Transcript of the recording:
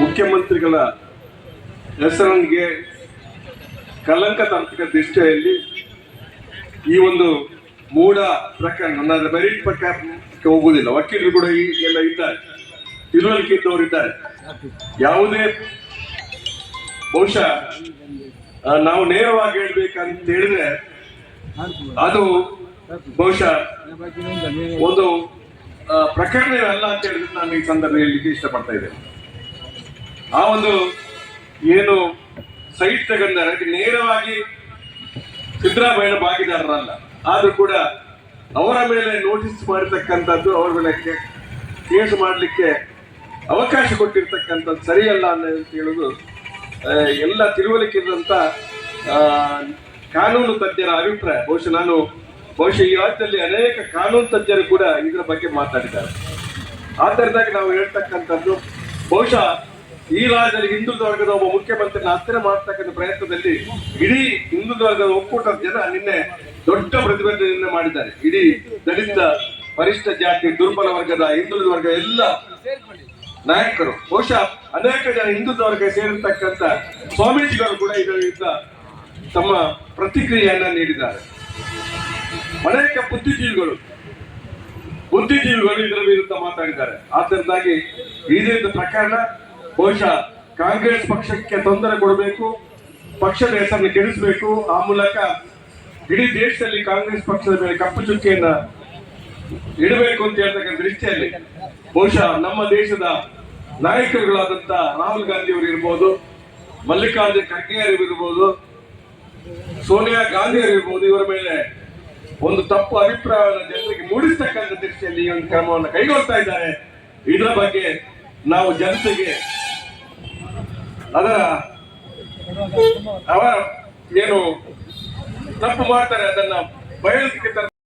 ಮುಖ್ಯಮಂತ್ರಿಗಳ ಹೆಸರಿಗೆ ಕಲಂಕ ತಾಂತ್ರಿಕ ದೃಷ್ಟಿಯಲ್ಲಿ ಈ ಒಂದು ಮೂಢ ಪ್ರಕರಣ ನನ್ನ ಮೆರಿಟ್ ಪ್ರಕಾರಕ್ಕೆ ಹೋಗುವುದಿಲ್ಲ. ವಕೀಲರು ಕೂಡ ಈ ಎಲ್ಲ ಇದ್ದಾರೆ. ತಿಳುವಳಿಕೆ ಇದ್ದವರಿದ್ದಾರೆ ಯಾವುದೇ ಬಹುಶಃ ನಾವು ನೇರವಾಗಿ ಹೇಳ್ಬೇಕಂತ ಹೇಳಿದ್ರೆ, ಅದು ಬಹುಶಃ ಒಂದು ಪ್ರಕರಣ ಪ್ರಕರಣವೇ ಅಲ್ಲ ಅಂತ ಹೇಳಿದ್ರೆ ನಾನು ಈ ಸಂದರ್ಭ ಹೇಳಲಿಕ್ಕೆ ಇಷ್ಟಪಡ್ತಾ ಇದ್ದೇನೆ. ಆ ಒಂದು ಏನು ಸೈಟ್ ತಗೊಂಡಾರೆ ಅದಕ್ಕೆ ನೇರವಾಗಿ ಸಿದ್ದರಾಮಯ್ಯ ಭಾಗಿದಾರರಲ್ಲ, ಆದ್ರೂ ಕೂಡ ಅವರ ಮೇಲೆ ನೋಟಿಸ್ ಮಾಡಿರ್ತಕ್ಕಂಥದ್ದು ಅವರ ಮೇಲೆ ಕೇಸ್ ಮಾಡಲಿಕ್ಕೆ ಅವಕಾಶ ಕೊಟ್ಟಿರ್ತಕ್ಕಂಥದ್ದು ಸರಿಯಲ್ಲ ಅಂತ ಹೇಳುದು ಎಲ್ಲ ತಿಳುವಳಿಕೆ ಇದ್ದಂತ ಕಾನೂನು ತಜ್ಞರ ಅಭಿಪ್ರಾಯ. ಬಹುಶಃ ನಾನು, ಬಹುಶಃ ಈ ರಾಜ್ಯದಲ್ಲಿ ಅನೇಕ ಕಾನೂನು ತಜ್ಞರು ಕೂಡ ಇದರ ಬಗ್ಗೆ ಮಾತಾಡಿದ್ದಾರೆ. ಆದ್ದರಿಂದಾಗಿ ನಾವು ಹೇಳ್ತಕ್ಕಂಥದ್ದು, ಬಹುಶಃ ಈ ರಾಜ್ಯದಲ್ಲಿ ಹಿಂದುಳಿದ ವರ್ಗದ ಒಬ್ಬ ಮುಖ್ಯಮಂತ್ರಿನ ಹತ್ತಿರ ಮಾಡ್ತಕ್ಕಂಥ ಪ್ರಯತ್ನದಲ್ಲಿ ಇಡೀ ಹಿಂದುಳಿದ ವರ್ಗದ ಒಕ್ಕೂಟದ ಜನ ನಿನ್ನೆ ದೊಡ್ಡ ಪ್ರತಿಭಟನೆಯನ್ನ ಮಾಡಿದ್ದಾರೆ. ಇಡೀ ದಲಿತ, ಪರಿಷ್ಠ ಜಾತಿ, ದುರ್ಬಲ ವರ್ಗದ, ಹಿಂದುಳಿದ ವರ್ಗ ಎಲ್ಲ ನಾಯಕರು, ಬಹುಶಃ ಅನೇಕ ಜನ ಹಿಂದೂದವರಿಗೆ ವರ್ಗ ಸೇರಿರ್ತಕ್ಕಂಥ ಸ್ವಾಮೀಜಿಗಳು ಕೂಡ ಇದರಿಂದ ತಮ್ಮ ಪ್ರತಿಕ್ರಿಯೆಯನ್ನ ನೀಡಿದ್ದಾರೆ. ಅನೇಕ ಬುದ್ಧಿಜೀವಿಗಳು ಬುದ್ಧಿಜೀವಿಗಳು ಇದರ ವಿರುದ್ಧ ಮಾತಾಡಿದ್ದಾರೆ. ಆದ್ದರಿಂದಾಗಿ ಇದರಿಂದ ಪ್ರಕರಣ ಬಹುಶಃ ಕಾಂಗ್ರೆಸ್ ಪಕ್ಷಕ್ಕೆ ತೊಂದರೆ ಕೊಡಬೇಕು, ಪಕ್ಷದ ಹೆಸರನ್ನು ಕೆಡಿಸಬೇಕು. ಆ ಮೂಲಕ ಇಡೀ ದೇಶದಲ್ಲಿ ಕಾಂಗ್ರೆಸ್ ಪಕ್ಷದ ಮೇಲೆ ಕಪ್ಪು ಚುಕ್ಕೆಯನ್ನ ಇಡಬೇಕು ಅಂತ ಹೇಳ್ತಕ್ಕಂಥ ದೃಷ್ಟಿಯಲ್ಲಿ ಬಹುಶಃ ನಮ್ಮ ದೇಶದ ನಾಯಕರುಗಳಾದಂತ ರಾಹುಲ್ ಗಾಂಧಿ ಅವರು ಇರ್ಬೋದು, ಮಲ್ಲಿಕಾರ್ಜುನ ಖರ್ಗೆ ಇರ್ಬೋದು, ಸೋನಿಯಾ ಗಾಂಧಿ ಇರ್ಬೋದು, ಇವರ ಮೇಲೆ ಒಂದು ತಪ್ಪು ಅಭಿಪ್ರಾಯವನ್ನು ಜನರಿಗೆ ಮೂಡಿಸ್ತಕ್ಕಂಥ ದೃಷ್ಟಿಯಲ್ಲಿ ಈ ಒಂದು ಕ್ರಮವನ್ನು ಕೈಗೊಳ್ತಾ ಇದ್ದಾರೆ. ಇದರ ಬಗ್ಗೆ ನಾವು ಜನತೆಗೆ ಅದರ ಅವರ ಏನು ತಪ್ಪು ಮಾಡ್ತಾರೆ ಅದನ್ನ ಬಯಲಿಗೆ